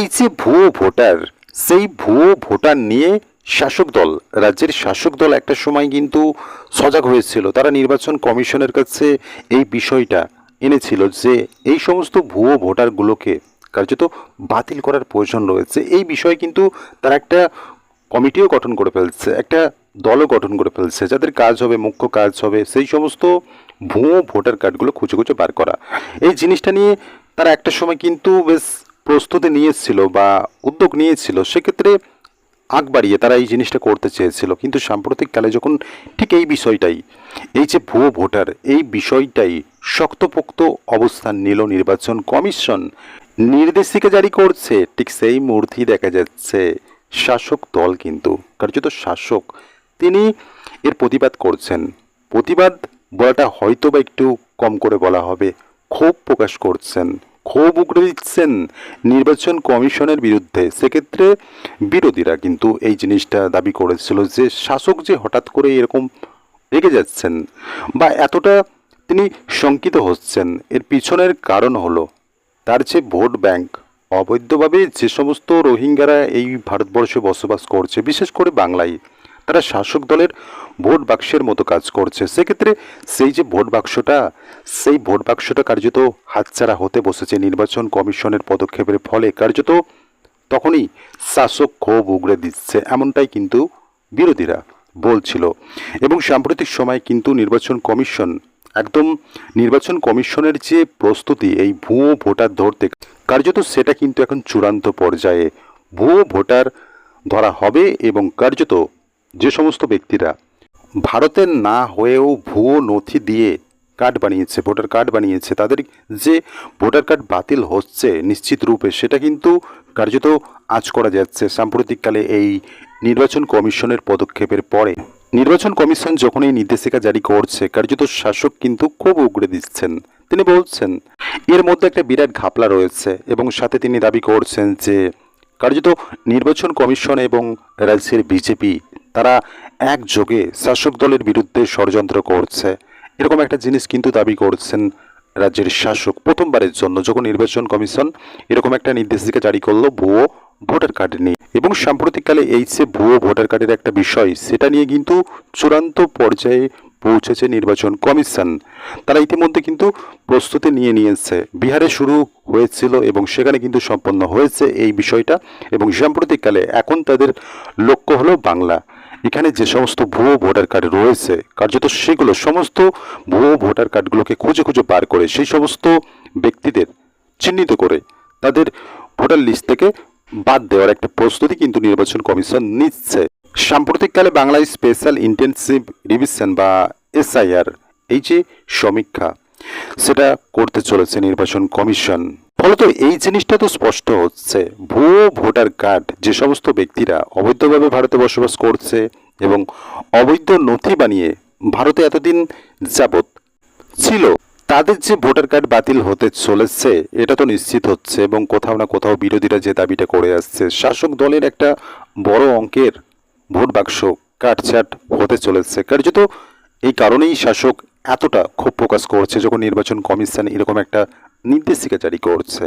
এই যে ভুয়ো ভোটার, সেই ভুয়ো ভোটার নিয়ে শাসক দল, রাজ্যের শাসক দল একটা সময় কিন্তু সজাগ হয়েছিল। তারা নির্বাচন কমিশনের কাছে এই বিষয়টা এনেছিল যে এই সমস্ত ভুয়ো ভোটারগুলোকে কার্যত বাতিল করার প্রয়োজন রয়েছে। এই বিষয়ে কিন্তু তারা একটা কমিটিও গঠন করে ফেলছে, একটা দলও গঠন করে ফেলছে, যাদের কাজ হবে, মুখ্য কাজ হবে, সেই সমস্ত ভুয়ো ভোটার কার্ডগুলো খুঁজে খুঁজে বার করা। এই জিনিসটা নিয়ে তারা একটা সময় কিন্তু বেশ প্রস্তুতি নিয়েছিল বা উদ্যোগ নিয়েছিল, সেক্ষেত্রে আগ বাড়িয়ে তারা এই জিনিসটা করতে চেয়েছিল। কিন্তু সাম্প্রতিককালে যখন ঠিক এই বিষয়টাই, এই যে ভুয়ো ভোটার, এই বিষয়টাই শক্তপোক্ত অবস্থান নিল নির্বাচন কমিশন। নির্দেশিকা জারি করছে, ঠিক সেই মূর্তি দেখা যাচ্ছে শাসক দল কিন্তু, কার্যত শাসক, তিনি এর প্রতিবাদ করছেন। প্রতিবাদ বলাটা হয়তো বা একটু কম করে বলা হবে, ক্ষোভ প্রকাশ করছেন। ক্ষোভ উগড়ে দিচ্ছেন নির্বাচন কমিশনের বিরুদ্ধে। সেক্ষেত্রে বিরোধীরা কিন্তু এই জিনিসটা দাবি করেছিল যে শাসক যে হঠাৎ করে এরকম রেগে যাচ্ছেন বা এতটা তিনি শঙ্কিত হচ্ছেন, এর পিছনের কারণ হলো তার যে ভোট ব্যাংক। অবৈধভাবে যে সমস্ত রোহিঙ্গারা এই ভারতবর্ষে বসবাস করছে, বিশেষ করে বাংলায় তারা শাসক দলের ভোট বাক্সের মতো কাজ করছে। সেক্ষেত্রে সেই যে ভোট বাক্সটা, সেই ভোট বাক্সটা কার্যত হাতছাড়া হতে বসেছে। নির্বাচন কমিশনের পদক্ষেপের ফলে কার্যত তখনই শাসক ক্ষোভ উগড়ে দিচ্ছে। এমনটাই কিন্তু বিরোধীরা বলছিল। এবং সাম্প্রতিক সময় কিন্তু নির্বাচন কমিশন, একদম নির্বাচন কমিশনের যে প্রস্তুতি, এই ভুয়ো ভোটার ধরতে, কার্যত সেটা কিন্তু এখন চূড়ান্ত পর্যায়ে। ভুয়ো ভোটার ধরা হবে এবং কার্যত যে সমস্ত ব্যক্তিরা ভারতের না হয়েও ভুয়ো নথি দিয়ে কার্ড বানিয়েছে, ভোটার কার্ড বানিয়েছে, তাদের যে ভোটার কার্ড বাতিল হচ্ছে নিশ্চিত রূপে, সেটা কিন্তু কার্যত আজ করা যাচ্ছে। সাম্প্রতিককালে এই নির্বাচন কমিশনের পদক্ষেপের পরে নির্বাচন কমিশন যখন এই নির্দেশিকা জারি করছে, কার্যত শাসক কিন্তু খুব উগড়ে দিচ্ছেন। তিনি বলছেন, এর মধ্যে একটা বিরাট ঘাপলা রয়েছে এবং সাথে তিনি দাবি করছেন যে কার্যত নির্বাচন কমিশন এবং রাজ্যের বিজেপি তারা একযোগে শাসক দলের বিরুদ্ধে ষড়যন্ত্র করছে। এরকম একটা জিনিস কিন্তু দাবি করছেন রাজ্যের শাসক। প্রথমবারের জন্য যখন নির্বাচন কমিশন এরকম একটা নির্দেশিকা জারি করল, ভুয়ো ভোটার কার্ড নিয়ে। এবং সাম্প্রতিককালে এই যে ভুয়ো ভোটার কার্ডের একটা বিষয়, সেটা নিয়ে কিন্তু চূড়ান্ত পর্যায়ে পৌঁছেছে নির্বাচন কমিশন। তারা ইতিমধ্যে কিন্তু প্রস্তুতি নিয়ে নিয়েছে। বিহারে শুরু হয়েছিল এবং সেখানে কিন্তু সম্পন্ন হয়েছে এই বিষয়টা। এবং সাম্প্রতিককালে এখন তাদের লক্ষ্য হলো বাংলা। এখানে যে সমস্ত ভুয়ো ভোটার কার্ড রয়েছে, কার্যত সেগুলো সমস্ত ভুয়ো ভোটার কার্ডগুলোকে খুঁজে খুঁজে বার করে সেই সমস্ত ব্যক্তিদের চিহ্নিত করে তাদের ভোটার লিস্ট থেকে বাদ দেওয়ার একটা প্রস্তুতি কিন্তু নির্বাচন কমিশন নিচ্ছে। সাম্প্রতিককালে বাংলায় স্পেশাল ইন্টেনসিভ রিভিশন বা এসআইআর, এই যে সমীক্ষা, সেটা করতে চলেছে নির্বাচন কমিশন। ফলত এই জিনিসটা তো স্পষ্ট হচ্ছে। ভুয়ো ভোটার কার্ড, যে সমস্ত ব্যক্তিরা অবৈধভাবে ভারতে বসবাস করছে এবং অবৈধ নথি বানিয়ে ভারতে এতদিন যাবৎ ছিল, তাদের যে ভোটার কার্ড বাতিল হতে চলেছে, এটা তো নিশ্চিত হচ্ছে এবং কোথাও না কোথাও বিরোধীরা যে দাবিটা করে আসছে, শাসক দলের একটা বড় অঙ্কের ভোট বাক্স কাটছাট হতে চলেছে। কার্যত এই কারণেই শাসক এতটা ক্ষোভ প্রকাশ করছে যখন নির্বাচন কমিশন এরকম একটা নির্দেশিকা জারি করছে।